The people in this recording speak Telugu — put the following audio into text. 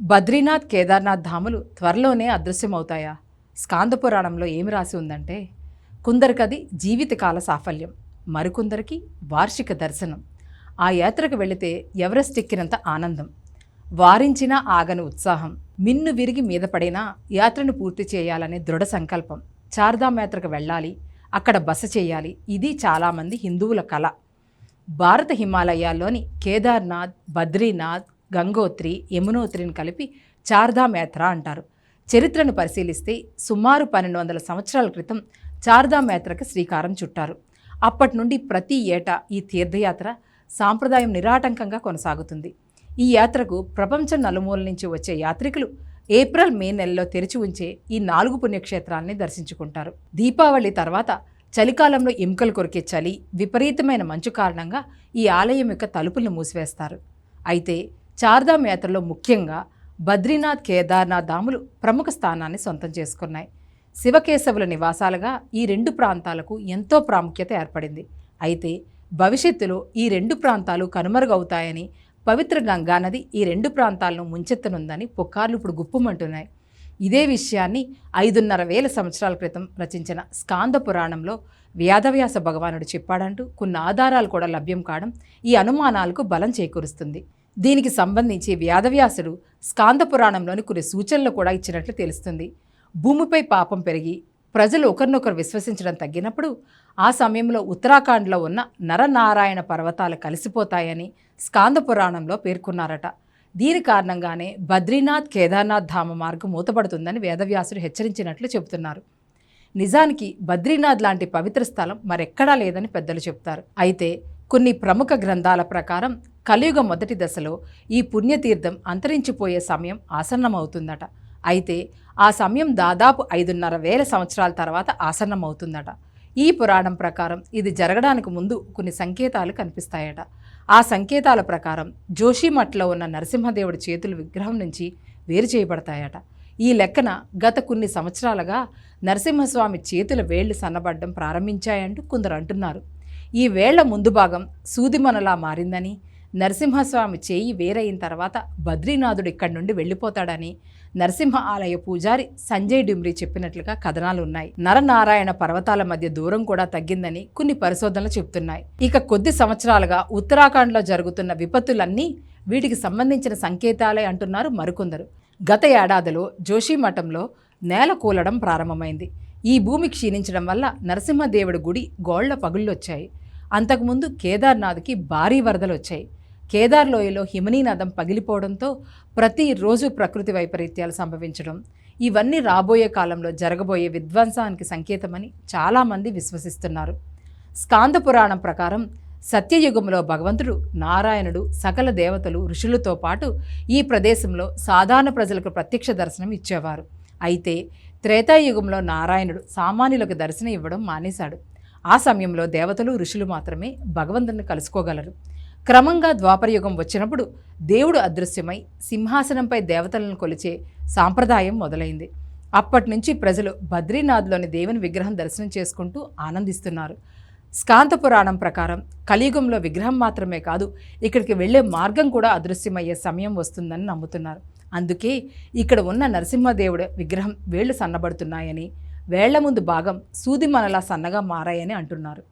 బద్రీనాథ్ కేదార్నాథ్ ధాములు త్వరలోనే అదృశ్యమవుతాయా? స్కాంద పురాణంలో ఏమి రాసి ఉందంటే కొందరికది జీవితకాల సాఫల్యం మరికొందరికి వార్షిక దర్శనం. ఆ యాత్రకు వెళితే ఎవరెస్ట్ ఎక్కినంత ఆనందం. వారించిన ఆగని ఉత్సాహం. మిన్ను విరిగి మీద పడినా యాత్రను పూర్తి చేయాలనే దృఢ సంకల్పం. చార్ధామ్ యాత్రకు వెళ్ళాలి అక్కడ బస చేయాలి ఇది చాలామంది హిందువుల కళ భారత హిమాలయాల్లోని కేదార్నాథ్ బద్రీనాథ్ గంగోత్రి యమునోత్రిని కలిపి చార్ధామ్ యాత్ర అంటారు. చరిత్రను పరిశీలిస్తే సుమారు పన్నెండు వందల సంవత్సరాల క్రితం చార్ధామ్ యాత్రకు శ్రీకారం చుట్టారు. అప్పటి నుండి ప్రతి ఏటా ఈ తీర్థయాత్ర సాంప్రదాయం నిరాటంకంగా కొనసాగుతుంది. ఈ యాత్రకు ప్రపంచం నలుమూల నుంచి వచ్చే యాత్రికులు ఏప్రిల్ మే నెలలో తెరిచి ఉంచే ఈ నాలుగు పుణ్యక్షేత్రాల్ని దర్శించుకుంటారు. దీపావళి తర్వాత చలికాలంలో ఎముకలు కొరికే చలి విపరీతమైన మంచు కారణంగా ఈ ఆలయం యొక్క తలుపులను మూసివేస్తారు. అయితే చార్ధామ్ యాత్రలో ముఖ్యంగా బద్రీనాథ్ కేదార్నాథ్ ధాములు ప్రముఖ స్థానాన్ని సొంతం చేసుకున్నాయి. శివకేశవుల నివాసాలుగా ఈ రెండు ప్రాంతాలకు ఎంతో ప్రాముఖ్యత ఏర్పడింది. అయితే భవిష్యత్తులో ఈ రెండు ప్రాంతాలు కనుమరుగవుతాయని పవిత్ర గంగా నది ఈ రెండు ప్రాంతాలను ముంచెత్తనుందని పుకార్లు ఇప్పుడు గుప్పుమంటున్నాయి. ఇదే విషయాన్ని ఐదున్నర వేల సంవత్సరాల క్రితం రచించిన స్కాంద పురాణంలో వ్యాధవ్యాస భగవానుడు చెప్పాడంటూ కొన్ని ఆధారాలు కూడా లభ్యం కావడం ఈ అనుమానాలకు బలం చేకూరుస్తుంది. దీనికి సంబంధించి వ్యాధవ్యాసుడు స్కాంద పురాణంలోని కొన్ని సూచనలు కూడా ఇచ్చినట్లు తెలుస్తుంది. భూమిపై పాపం పెరిగి ప్రజలు ఒకరినొకరు విశ్వసించడం తగ్గినప్పుడు ఆ సమయంలో ఉత్తరాఖండ్లో ఉన్న నరనారాయణ పర్వతాలు కలిసిపోతాయని స్కాంద పురాణంలో పేర్కొన్నారట. దీని కారణంగానే బద్రీనాథ్ కేదార్నాథ్ ధామ మార్గం మూతపడుతుందని వేదవ్యాసుడు హెచ్చరించినట్లు చెబుతున్నారు. నిజానికి బద్రీనాథ్ లాంటి పవిత్ర స్థలం మరెక్కడా లేదని పెద్దలు చెప్తారు. అయితే కొన్ని ప్రముఖ గ్రంథాల ప్రకారం కలియుగ మొదటి దశలో ఈ పుణ్యతీర్థం అంతరించిపోయే సమయం ఆసన్నమవుతుందట. అయితే ఆ సమయం దాదాపు ఐదున్నర వేల సంవత్సరాల తర్వాత ఆసన్నమవుతుందట. ఈ పురాణం ప్రకారం ఇది జరగడానికి ముందు కొన్ని సంకేతాలు కనిపిస్తాయట. ఆ సంకేతాల ప్రకారం జోషిమఠ్లో ఉన్న నరసింహదేవుడి చేతులు విగ్రహం నుంచి వేరు చేయబడతాయట. ఈ లెక్కన గత కొన్ని సంవత్సరాలుగా నరసింహస్వామి చేతుల వేళ్ళు సన్నబడ్డం ప్రారంభించాయంటూ కొందరు అంటున్నారు. ఈ వేళ్ళ ముందు భాగం సూదిమొనలా మారిందని నరసింహస్వామి చేయి వేరైన తర్వాత బద్రీనాథుడు ఇక్కడి నుండి వెళ్ళిపోతాడని నరసింహ ఆలయ పూజారి సంజయ్ డిమ్రి చెప్పినట్లుగా కథనాలు ఉన్నాయి. నరనారాయణ పర్వతాల మధ్య దూరం కూడా తగ్గిందని కొన్ని పరిశోధనలు చెబుతున్నాయి. ఇక కొద్ది సంవత్సరాలుగా ఉత్తరాఖండ్లో జరుగుతున్న విపత్తులన్నీ వీటికి సంబంధించిన సంకేతాలే అంటున్నారు మరికొందరు. గత ఏడాదిలో జోషి మఠంలో నేల కూలడం ప్రారంభమైంది. ఈ భూమి క్షీణించడం వల్ల నరసింహదేవుడి గుడి గోళ్ళ పగుళ్ళొచ్చాయి అంతకుముందు కేదార్నాథ్కి భారీ వరదలు వచ్చాయి. కేదార్లోయలో హిమనీనాదం పగిలిపోవడంతో ప్రతిరోజు ప్రకృతి వైపరీత్యాలు సంభవించడం ఇవన్నీ రాబోయే కాలంలో జరగబోయే విధ్వంసానికి సంకేతమని చాలామంది విశ్వసిస్తున్నారు. స్కాంద పురాణం ప్రకారం సత్యయుగంలో భగవంతుడు నారాయణుడు సకల దేవతలు ఋషులతో పాటు ఈ ప్రదేశంలో సాధారణ ప్రజలకు ప్రత్యక్ష దర్శనం ఇచ్చేవారు. అయితే త్రేతాయుగంలో నారాయణుడు సామాన్యులకు దర్శనం ఇవ్వడం మానేశాడు. ఆ సమయంలో దేవతలు ఋషులు మాత్రమే భగవంతుని కలుసుకోగలరు. క్రమంగా ద్వాపరయుగం వచ్చినప్పుడు దేవుడు అదృశ్యమై సింహాసనంపై దేవతలను కొలిచే సాంప్రదాయం మొదలైంది. అప్పటి నుంచి ప్రజలు బద్రీనాథ్లోని దేవుని విగ్రహం దర్శనం చేసుకుంటూ ఆనందిస్తున్నారు. స్కాంత పురాణం ప్రకారం కలియుగంలో విగ్రహం మాత్రమే కాదు ఇక్కడికి వెళ్ళే మార్గం కూడా అదృశ్యమయ్యే సమయం వస్తుందని నమ్ముతున్నారు. అందుకే ఇక్కడ ఉన్న నరసింహదేవుడు విగ్రహం వేళ్ళు సన్నబడుతున్నాయని వేళ్ళ ముందు భాగం సూది మనలా సన్నగా మారాయని అంటున్నారు.